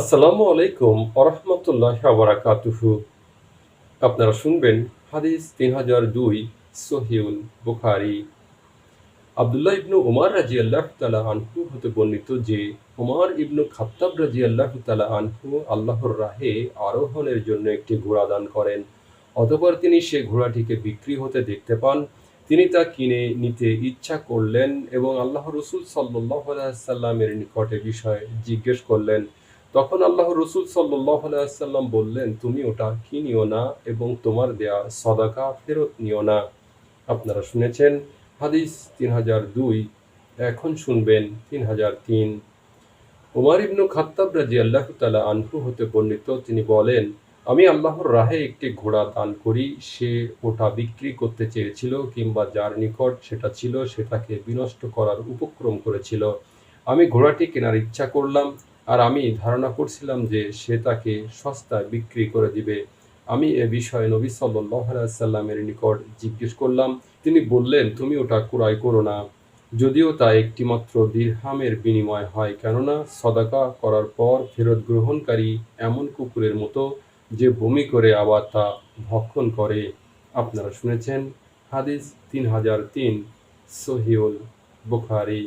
আসসালামু আলাইকুম আরহামতুল্লাহ বারাকাতুহু আপনারা শুনবেন হাদিস তিন হাজার দুই সহিউল বুখারি। আবদুল্লাহ ইবনু উমার রাজি আল্লাহ তালা আনহু হতে বর্ণিত যে, উমার ইবনু খাত্তাব রাজি আল্লাহ তালা আনহু আল্লাহর রাহে আরোহণের জন্য একটি ঘোড়া দান করেন। অতপর তিনি সে ঘোড়াটিকে বিক্রি হতে দেখতে পান। তিনি তা কিনে নিতে ইচ্ছা করলেন এবং আল্লাহ রসুল সাল্লাহ সাল্লামের নিকটে বিষয়ে জিজ্ঞেস করলেন। তখন আল্লাহ রসুল সাল্লাম বললেন, তুমি ওটা কিনিও না এবং তোমার দেয়া সদাকা ফেরত নিও না? আপনারা শুনেছেন হাদিস তিন হাজার দুই, এখন শুনবেন তিন হাজার তিন। উমার ইবনু খাত্তাব রাজি আল্লাহ তালা আনহু হতে বর্ণিত, তিনি বলেন, আমি আল্লাহর রাহে একটি ঘোড়া দান করি, সে ওটা বিক্রি করতে চেয়েছিল কিংবা যার নিকট সেটা ছিল সেটাকে বিনষ্ট করার উপক্রম করেছিল। আমি ঘোড়াটি কেনার ইচ্ছা করলাম আর আমি ধারণা করছিলাম যে সে তাকে সস্তায় বিক্রি করে দিবে। আমি এ বিষয়ে নবী সাল্লাহ সাল্লামের নিকট জিজ্ঞেস করলাম, তিনি বললেন, তুমি ওটা ক্রয় করো না। যদিও তা একটিমাত্র দিরহামের বিনিময় হয়, কেননা সদাকা করার পর ফেরত গ্রহণকারী এমন কুকুরের মতো যে বমি করে আবার তা ভক্ষণ করে। আপনারা শুনেছেন হাদিস তিন হাজার তিন সহিউল বুখারি।